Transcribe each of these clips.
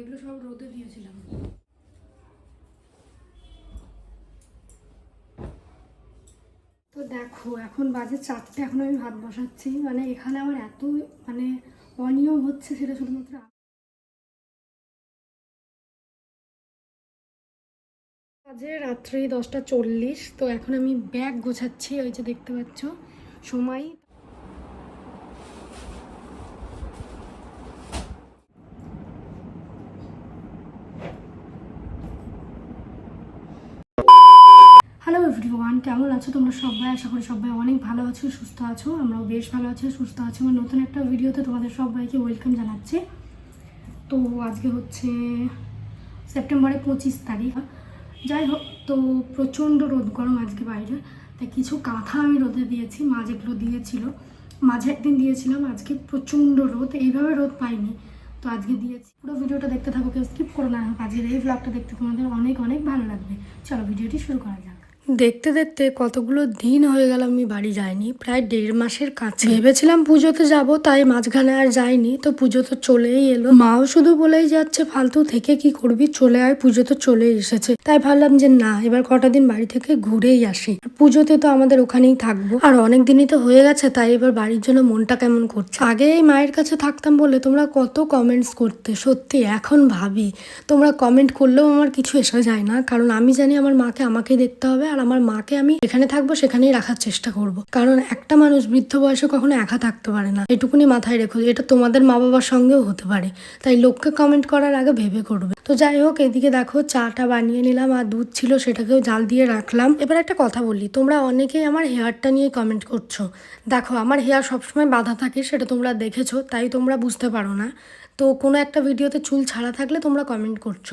এগুলো সব রোদে দিয়েছিলাম তো দেখো, এখন বাজে চারটে, এখন আমি ভাত বসাচ্ছি। মানে এখানে আমার এত মানে অনিয়ম হচ্ছে সেটা শুধুমাত্র বাজে রাত্রি দশটা চল্লিশ, তো এখন আমি ব্যাগ গোছাচ্ছি, ওই যে দেখতে পাচ্ছ। সময় হ্যালো এভরিওয়ান কেমন আছো তোমরা সবাই? আশা করি সবাই অনেক ভালো আছো, সুস্থ আছো, আমরাও বেশ ভালো আছি, সুস্থ আছি। আমার নতুন একটা ভিডিওতে তোমাদের সবাইকে ওয়েলকাম জানাচ্ছি। তো আজকে হচ্ছে সেপ্টেম্বরের পঁচিশ তারিখ। যাই হোক, তো প্রচণ্ড রোদ, গরম আজকে বাইরে। তাই কিছু কাঁথা আমি রোদে দিয়েছি, মা যেগুলো দিয়েছিল। মাঝে একদিন দিয়েছিলাম, আজকে প্রচণ্ড রোদ, এইভাবে রোদ পাইনি। তো আজকে দিয়েছি। পুরো ভিডিওটা দেখতে থাকো, কেউ স্কিপ করো না। আজকের এই ব্লগটা দেখতে তোমাদের অনেক অনেক ভালো লাগবে। চলো, ভিডিওটি শুরু করা যাক। দেখতে দেখতে কতগুলো দিন হয়ে গেল আমি বাড়ি যাইনি, প্রায় দেড় মাসের কাছে। ভেবেছিলাম পুজোতে যাব, তাই মাঝখানে আর যাইনি, তো পুজো তো চলেই এলো। মাও শুধু বলেই যাচ্ছে, ফালতু থেকে কি করবি? চলে আয়, পুজো তো চলে এসেছে। তাই ভাবলাম যে না, এবার কটা দিন বাড়ি থেকে ঘুরেই আসি। পুজোতে তো আমাদের ওখানেই থাকব। আর অনেক দিনই তো হয়ে গেছে, তাই এবার বাড়ির জন্য মনটা কেমন করছে? আগে এই মায়ের কাছে থাকতাম বলে তোমরা কত কমেন্টস করতে, সত্যি এখন ভাবি। তোমরা কমেন্ট করলেও আমার কিছু এসে যায় না, কারণ আমি জানি আমার মাকে আমাকেই দেখতে হবে, আর আমার মাকে আমি যেখানে থাকব সেখানেই রাখার চেষ্টা করব। কারণ একটা মানুষ বৃদ্ধ বয়সে কখনো একা থাকতে পারে না। এটুকুনি মাথায় রেখো এটা তোমাদের মা বাবার সঙ্গেও হতে পারে। তাই লোককে কমেন্ট করার আগে ভেবে করবে। তো যাই হোক, এদিকে দেখো চাটা বানিয়ে নিলাম আর দুধ ছিল সেটাকেও জাল দিয়ে রাখলাম। এবার একটা কথা বলি, তোমরা অনেকেই আমার হেয়ারটা নিয়ে কমেন্ট করছ। দেখো, আমার হেয়ার সবসময় বাধা থাকে, সেটা তোমরা দেখেছ, তাই তোমরা বুঝতে পারো না। তো কোনো একটা ভিডিওতে চুল ছাড়া থাকলে তোমরা কমেন্ট করছ।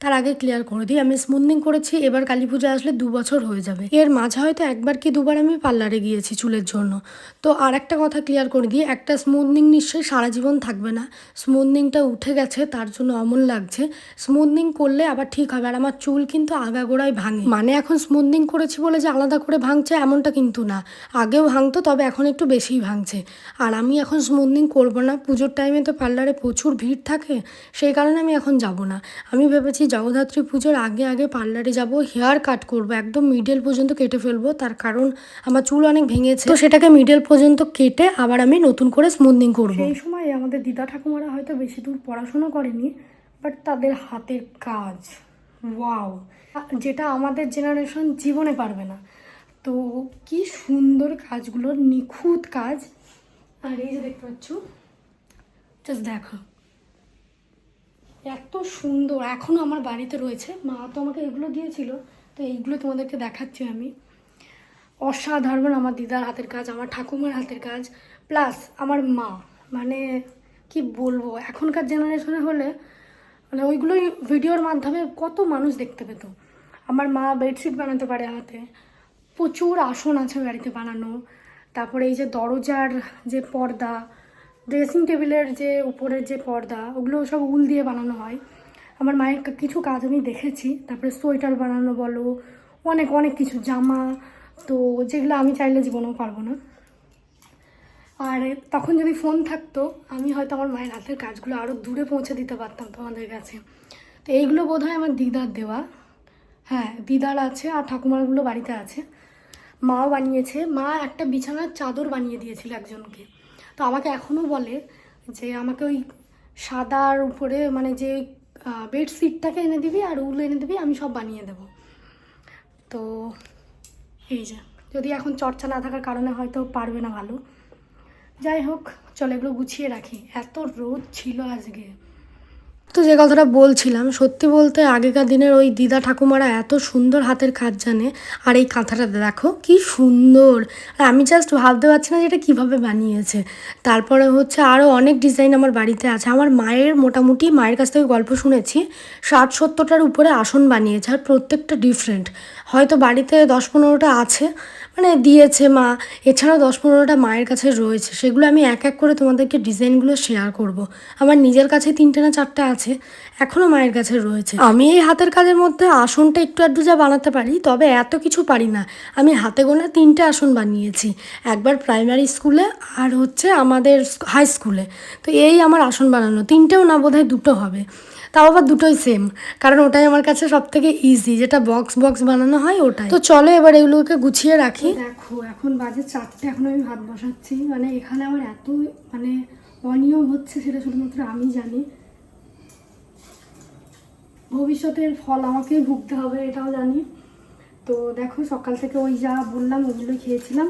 তার আগে ক্লিয়ার করে দিই, আমি স্মুথনিং করেছি, এবার কালী পুজো আসলে দু বছর হয়ে যাবে। এর মাঝে হয়তো একবার কি দুবার আমি পার্লারে গিয়েছি চুলের জন্য। তো আর একটা কথা ক্লিয়ার করে দিই, একটা স্মুথনিং নিশ্চয়ই সারা জীবন থাকবে না। স্মুথনিংটা উঠে গেছে, তার জন্য অমন লাগছে। স্মুথনিং করলে আবার ঠিক হবে, আর আমার চুল কিন্তু আগাগোড়ায় ভাঙে। মানে এখন স্মুথনিং করেছি বলে যে আলাদা করে ভাঙছে, এমনটা কিন্তু না। আগেও ভাঙতো, তবে এখন একটু বেশিই ভাঙছে। আর আমি এখন স্মুথনিং করব না। পুজোর টাইমে তো পার্লারে প্রচুর ভিড় থাকে, সেই কারণে আমি এখন যাব না। আমি ভেবেছি জগদ্ধাত্রী পুজোর আগে আগে পার্লারে যাব, হেয়ার কাট করব, একদম মিডল পর্যন্ত কেটে ফেলব। তার কারণ আমার চুল অনেক ভেঙেছে। তো সেটাকে মিডল পর্যন্ত কেটে আবার আমি নতুন করে স্মুথনিং করব। সেই সময় আমাদের দিদা ঠাকুমারা হয়তো বেশি দূর পড়াশোনা করেনি বাট তাদের হাতের কাজ ওয়াও যেটা আমাদের জেনারেশন জীবনে পারবে না। তো কি সুন্দর কাজগুলো, নিখুঁত কাজ। আর এই যে দেখতে পাচ্ছ জাস্ট দেখো। এত সুন্দর এখনও আমার বাড়িতে রয়েছে। মা তো আমাকে এগুলো দিয়েছিল, তো এইগুলো তোমাদেরকে দেখাচ্ছি আমি। অসাধারণ আমার দিদার হাতের কাজ, আমার ঠাকুমার হাতের কাজ প্লাস আমার মা। মানে কি বলব, এখনকার জেনারেশনে হলে মানে ওইগুলোই ভিডিওর মাধ্যমে কত মানুষ দেখতে পেত। আমার মা বেডশিট বানাতে পারে হাতে, প্রচুর আসন আছে বাড়িতে বানানো। তারপরে এই যে দরজার যে পর্দা ড্রেসিং টেবিলের যে উপরের যে পর্দা, ওগুলো সব উল দিয়ে বানানো হয়। আমার মায়ের কিছু কাজ আমি দেখেছি। তারপরে সোয়েটার বানানো বলো, অনেক অনেক কিছু, জামা। তো যেগুলো আমি চাইলে জীবনেও পারব না। আর তখন যদি ফোন থাকতো, আমি হয়তো আমার মায়ের হাতের কাজগুলো আরও দূরে পৌঁছে দিতে পারতাম তোমাদের কাছে। তো এইগুলো বোধ হয় আমার দিদার দেওয়া। হ্যাঁ দিদার আছে আর ঠাকুমারগুলো বাড়িতে আছে। মাও বানিয়েছে। মা একটা বিছানার চাদর বানিয়ে দিয়েছিল একজনকে। তো আমাকে এখনও বলে যে আমাকে ওই সাদার উপরে মানে যে বেডশিটটাকে এনে দিবি আর উল এনে দিবি, আমি সব বানিয়ে দেব। তো এই যা, যদি এখন চর্চা না থাকার কারণে হয়তো পারবে না ভালো। যাই হোক, চলো এগুলো গুছিয়ে রাখি। এত রোদ ছিল আজকে। তো যে কথাটা বলছিলাম, সত্যি বলতে আগেকার দিনের ওই দিদা ঠাকুমারা এত সুন্দর হাতের কাজ জানে আর এই কাঁথাটা দেখো কি সুন্দর। আর আমি জাস্ট ভাবতে পারছি না যে এটা কীভাবে বানিয়েছে। তারপরে হচ্ছে আরও অনেক ডিজাইন আমার বাড়িতে আছে। আমার মায়ের মোটামুটি মায়ের কাছ থেকে গল্প শুনেছি, ষাট সত্তরটার উপরে আসন বানিয়েছে আর প্রত্যেকটা ডিফারেন্ট হয়তো বাড়িতে দশ পনেরোটা আছে মানে দিয়েছে মা। এছাড়াও দশ পনেরোটা মায়ের কাছে রয়েছে। সেগুলো আমি এক এক করে তোমাদেরকে ডিজাইনগুলো শেয়ার করব। আমার নিজের কাছে তিনটে না চারটে আছে এখনও মায়ের কাছে রয়েছে। আমি এই হাতের কাজের মধ্যে আসনটা একটু আধটু যা বানাতে পারি তবে এত কিছু পারি না। আমি হাতে গোনা তিনটে আসন বানিয়েছি একবার প্রাইমারি স্কুলে আর হচ্ছে আমাদের হাই স্কুলে। তো এই আমার আসন বানানো তিনটেও না বোধহয় দুটো হবে। তাও আবার দুটোই সেম কারণ ওটাই আমার কাছে সব থেকে ইজি যেটা বক্স বক্স বানানো হয় ওটাই। তো চলো এবার এগুলোকে গুছিয়ে রাখি। দেখো এখন বাজে চারটে এখন আমি ভাত বসাচ্ছি। মানে এখানে আমার এত মানে অনিয়ম হচ্ছে সেটা শুধুমাত্র আমি জানি। ভবিষ্যতের ফল আমাকেই ভুগতে হবে, এটাও জানি। তো দেখো, সকাল থেকে ওই যা বললাম, ওগুলো খেয়েছিলাম।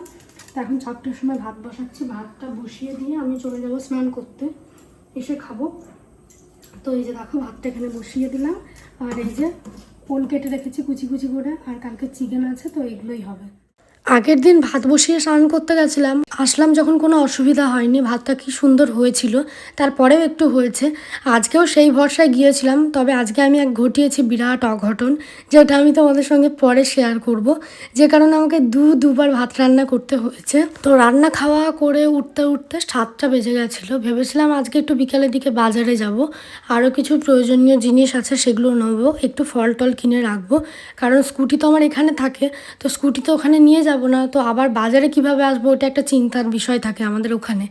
তো এখন চারটের সময় ভাত বসাচ্ছি, ভাতটা বসিয়ে দিয়ে আমি চলে যাব স্নান করতে। এসে খাব। তো এই যে দেখো, ভাতটা এখানে বসিয়ে দিলাম। আর এই যে পোল কেটে রেখেছি কুচি কুচি করে, আর কালকে চিকেন আছে, তো এগুলোই হবে। আগের দিন ভাত বসিয়ে স্নান করতে গেছিলাম। আসলাম যখন কোনো অসুবিধা হয়নি, ভাতটা কি সুন্দর হয়েছিল, তারপরেও একটু হয়েছে। আজকেও সেই ভরসায় গিয়েছিলাম, তবে আজকে আমি এক ঘটিয়েছি বিরাট অঘটন, যেটা আমি তোমাদের সঙ্গে পরে শেয়ার করব। যে কারণে আমাকে দু, দুবার ভাত রান্না করতে হয়েছে। তো রান্না খাওয়া করে উঠতে উঠতে সাতটা বেজে গেছিল। ভেবেছিলাম আজকে একটু বিকালের দিকে বাজারে যাব। আরও কিছু প্রয়োজনীয় জিনিস আছে, সেগুলো নেব। একটু ফল টল কিনে রাখব, কারণ স্কুটি তো আমার এখানে থাকে, তো স্কুটি তো ওখানে নিয়ে যাব। না। তো আবার বাজারে কীভাবে আসব? ওটা একটা চিন্তার বিষয় থাকে আমাদের ওখানে।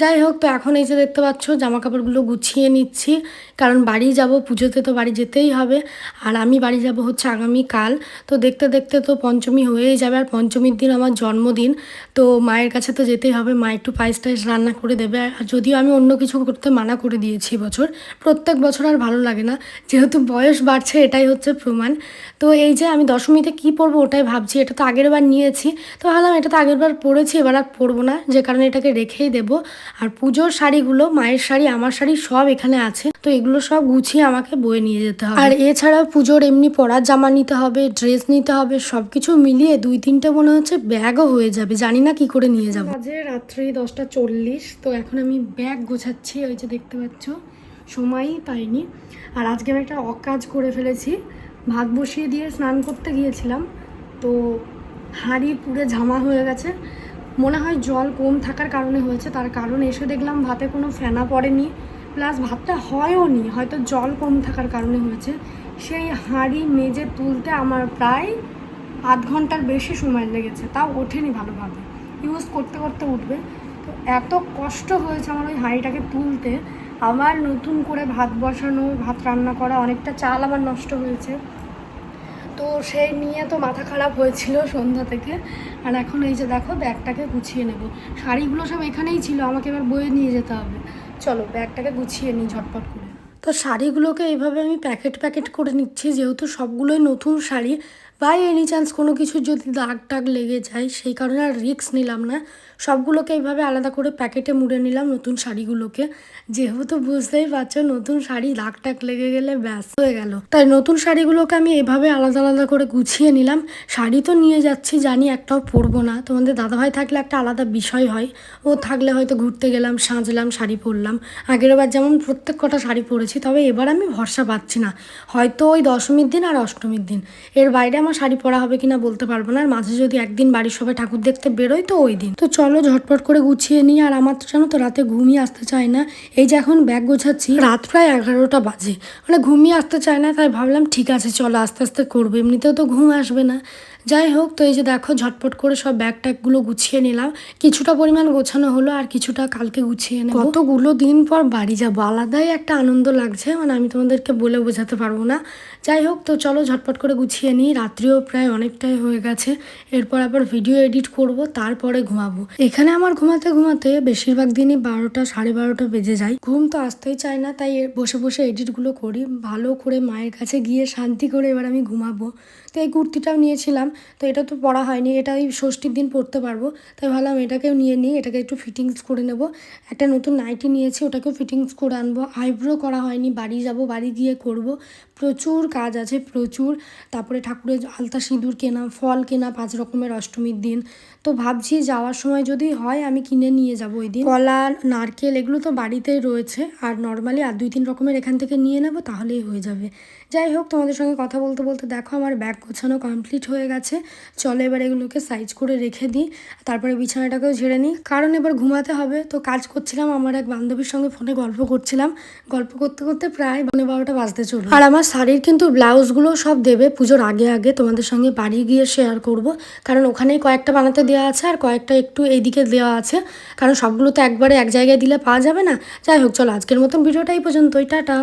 যাই হোক, তো এখন এই যে দেখতে পাচ্ছ জামা কাপড়গুলো গুছিয়ে নিচ্ছি। কারণ বাড়ি যাব, পুজোতে তো বাড়ি যেতেই হবে। আর আমি বাড়ি যাব হচ্ছে আগামীকাল তো দেখতে দেখতে তো পঞ্চমী হয়েই যাবে, আর পঞ্চমীর দিন আমার জন্মদিন। তো মায়ের কাছে তো যেতেই হবে, মা একটু পায়েস টাইস রান্না করে দেবে। আর যদিও আমি অন্য কিছু করতে মানা করে দিয়েছি বছর, প্রত্যেক বছর আর ভালো লাগে না। যেহেতু বয়স বাড়ছে, এটাই হচ্ছে প্রমাণ। তো এই যে আমি দশমীতে কি পরবো ওটাই ভাবছি, এটা তো আগের বার নিয়েছি। তো ভাবলাম এটা তো আগের বার পরেছি, এবার আর পরবো না। যে কারণে এটাকে রেখেই দেবো। আর পুজোর শাড়িগুলো, মায়ের শাড়ি, আমার শাড়ি সব এখানে আছে। তো এগুলো সব গুছিয়ে আমাকে বয়ে নিয়ে যেতে হবে। আর এছাড়া পুজোর এমনি পরার জামা নিতে হবে, ড্রেস নিতে হবে সব কিছু মিলিয়ে দুই তিনটে মনে হচ্ছে ব্যাগও হয়ে যাবে। জানি না কি করে নিয়ে যাব। বাজে রাত্রি দশটা চল্লিশ, তো এখন আমি ব্যাগ গোছাচ্ছি, ওই যে দেখতে পাচ্ছ। সময়ই পাইনি। আর আজকে আমি একটা অকাজ করে ফেলেছি। ভাত বসিয়ে দিয়ে স্নান করতে গিয়েছিলাম। তো হাঁড়ি পুরে ঝামা হয়ে গেছে। মনে হয় জল কম থাকার কারণে হয়েছে, তার কারণ এসে দেখলাম ভাতে কোনো ফেনা পড়েনি প্লাস ভাতটা হয়ও নি, হয়তো জল কম থাকার কারণে হয়েছে। সেই হাঁড়ি মেজে তুলতে আমার প্রায় আধ ঘণ্টার বেশি সময় লেগেছে, তাও ওঠেনি ভালোভাবে ইউজ করতে করতে উঠবে। তো এত কষ্ট হয়েছে আমার ওই হাঁড়িটাকে তুলতে, আবার নতুন করে ভাত বসানো, ভাত রান্না করা, অনেকটা চাল আমার নষ্ট হয়েছে। তো সেই নিয়ে তো মাথা খারাপ হয়েছিল সন্ধ্যা থেকে। আর এখন এই যে দেখো, ব্যাগটাকে গুছিয়ে নেব। শাড়িগুলো সব এখানেই ছিল, আমাকে এবার বয়ে নিয়ে যেতে হবে। চলো, ব্যাগটাকে গুছিয়ে নিই ঝটপট করে। তো শাড়িগুলোকে এইভাবে আমি প্যাকেট প্যাকেট করে নিচ্ছি, যেহেতু সবগুলোই নতুন শাড়ি। বাই এনি চান্স কোনো কিছু যদি দাগ টাগ লেগে যায়, সেই কারণে আর রিস্ক নিলাম না। সবগুলোকে এইভাবে আলাদা করে প্যাকেটে মুড়ে নিলাম নতুন শাড়িগুলোকে। যেহেতু বুঝতেই পারছ, নতুন শাড়ি দাগ টাগ লেগে গেলে ব্যাস হয়ে গেল। তাই নতুন শাড়িগুলোকে আমি এভাবে আলাদা আলাদা করে গুছিয়ে নিলাম। শাড়ি তো নিয়ে যাচ্ছি, জানি একটাও পরবো না। তোমাদের দাদাভাই থাকলে একটা আলাদা বিষয় হয়। ও থাকলে হয়তো ঘুরতে গেলাম, সাজলাম, শাড়ি পরলাম। আগের বার যেমন প্রত্যেক কটা শাড়ি পরেছি তবে এবার আমি ভরসা পাচ্ছি না। হয়তো ওই দশমীর দিন আর অষ্টমীর দিন। এর বাইরে আমার শাড়ি পরা হবে কিনা বলতে পারব না। আর মাঝে যদি একদিন বাড়ির সবাই ঠাকুর দেখতে বেরোয়, তো ওই দিন। তো চলো ঝটপট করে গুছিয়ে নিই। আর আমার তো জানো তো রাতে ঘুমিয়ে আসতে চায় না। এই যে এখন ব্যাগ গোছাচ্ছি, রাত প্রায় এগারোটা বাজে। মানে ঘুমিয়ে আসতে চায় না, তাই ভাবলাম, ঠিক আছে, চলো আস্তে আস্তে করব। এমনিতেও তো ঘুম আসবে না। যাই হোক, তো এই যে দেখো, ঝটপট করে সব ব্যাগ ট্যাগগুলো গুছিয়ে নিলাম। কিছুটা পরিমাণ গোছানো হলো আর কিছুটা কালকে গুছিয়ে নেব। কতগুলো দিন পর বাড়ি যাব? আলাদাই একটা আনন্দ লাগছে মানে আমি তোমাদেরকে বলে বোঝাতে পারব না। যাই হোক, তো চলো ঝটপট করে গুছিয়ে নিই। রাত্রিও প্রায় অনেকটাই হয়ে গেছে। এরপর আবার ভিডিও এডিট করব, তারপরে ঘুমাবো। এখানে আমার ঘুমাতে ঘুমাতে বেশিরভাগ দিনই বারোটা, সাড়ে বারোটা বেজে যায়। ঘুম তো আসতেই চায় না, তাই বসে বসে এডিটগুলো করি। ভালো করে মায়ের কাছে গিয়ে শান্তি করে এবার আমি ঘুমাবো। তো এই কুর্তিটাও নিয়েছিলাম। তো এটা তো পড়া হয়নি, এটা ওই ষষ্ঠীর দিন পড়তে পারব। তাই ভাবলাম এটাকেও নিয়ে নিই, এটাকে একটু ফিটিংস করে নেব। একটা নতুন নাইটি নিয়েছি, ওটাকেও ফিটিংস করে আনব। আইব্রো করা হয়নি, বাড়ি যাব, বাড়ি গিয়ে করব। প্রচুর কাজ আছে, প্রচুর। তারপরে ঠাকুরের আলতা সিঁদুর কেনা, ফল কেনা, পাঁচ রকমের অষ্টমীর দিন। তো ভাবছি যাওয়ার সময় যদি হয় আমি কিনে নিয়ে যাব ওই দিন। কলা, নারকেল এগুলো তো বাড়িতেই রয়েছে। আর নর্মালি আর দুই তিন রকমের এখান থেকে নিয়ে নেব, তাহলেই হয়ে যাবে। যাই হোক, তোমাদের সঙ্গে কথা বলতে বলতে দেখো আমার ব্যাগ গোছানো কমপ্লিট হয়ে গেছে। চলো এবার এগুলোকে সাইজ করে রেখে দিই। তারপরে বিছানাটাকেও ঝেড়ে নিই। কারণ এবার ঘুমাতে হবে। তো কাজ করছিলাম, আমার এক বান্ধবীর সঙ্গে ফোনে গল্প করছিলাম। গল্প করতে করতে প্রায় পনেরো বারোটা বাজতে চলবে আর আমার শাড়ির কিন্তু ব্লাউজগুলো সব দেবে পুজোর আগে আগে, তোমাদের সঙ্গে বাড়ি গিয়ে শেয়ার করব। কারণ ওখানেই কয়েকটা বানাতে দেওয়া আছে আর কয়েকটা একটু এইদিকে দেওয়া আছে। কারণ সবগুলো তো একবারে এক জায়গায় দিলে পাওয়া যাবে না। যাই হোক, চলো আজকের মতন ভিডিওটা এই পর্যন্তই, টাটা।